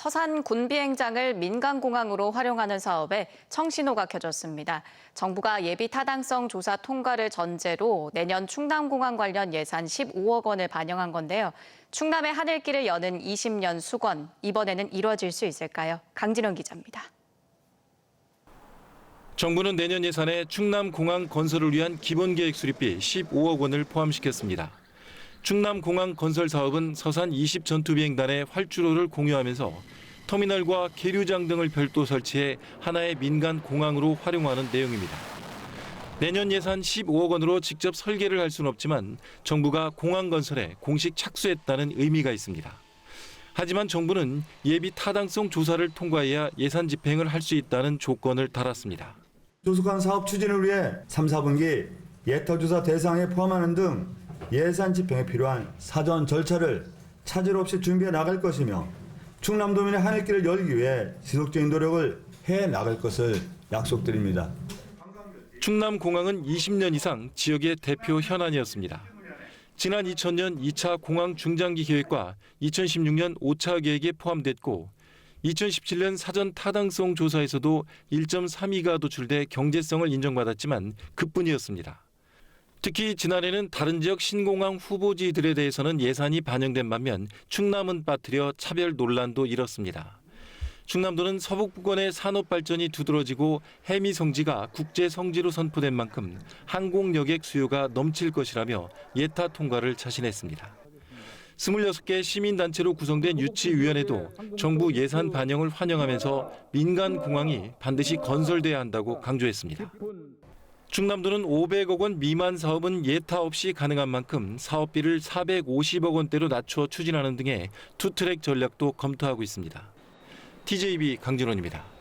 서산 군비행장을 민간공항으로 활용하는 사업에 청신호가 켜졌습니다. 정부가 예비 타당성 조사 통과를 전제로 내년 충남공항 관련 예산 15억 원을 반영한 건데요. 충남의 하늘길을 여는 20년 수건, 이번에는 이뤄질 수 있을까요? 강진원 기자입니다. 정부는 내년 예산에 충남공항 건설을 위한 기본계획 수립비 15억 원을 포함시켰습니다. 충남공항 건설 사업은 서산 20 전투비행단의 활주로를 공유하면서 터미널과 계류장 등을 별도 설치해 하나의 민간 공항으로 활용하는 내용입니다. 내년 예산 15억 원으로 직접 설계를 할 수는 없지만 정부가 공항 건설에 공식 착수했다는 의미가 있습니다. 하지만 정부는 예비 타당성 조사를 통과해야 예산 집행을 할 수 있다는 조건을 달았습니다. 조속한 사업 추진을 위해 3, 4분기 예터조사 대상에 포함하는 등 예산 집행에 필요한 사전 절차를 차질 없이 준비해 나갈 것이며 충남도민의 하늘길을 열기 위해 지속적인 노력을 해 나갈 것을 약속드립니다. 충남공항은 20년 이상 지역의 대표 현안이었습니다. 지난 2000년 2차 공항 중장기 계획과 2016년 5차 계획에 포함됐고 2017년 사전 타당성 조사에서도 1.32가 도출돼 경제성을 인정받았지만 그뿐이었습니다. 특히 지난해는 다른 지역 신공항 후보지들에 대해서는 예산이 반영된 반면 충남은 빠뜨려 차별 논란도 일었습니다. 충남도는 서북부권의 산업 발전이 두드러지고 해미 성지가 국제 성지로 선포된 만큼 항공 여객 수요가 넘칠 것이라며 예타 통과를 자신했습니다. 26개 시민단체로 구성된 유치위원회도 정부 예산 반영을 환영하면서 민간 공항이 반드시 건설돼야 한다고 강조했습니다. 충남도는 500억 원 미만 사업은 예타 없이 가능한 만큼 사업비를 450억 원대로 낮춰 추진하는 등의 투트랙 전략도 검토하고 있습니다. TJB 강진원입니다.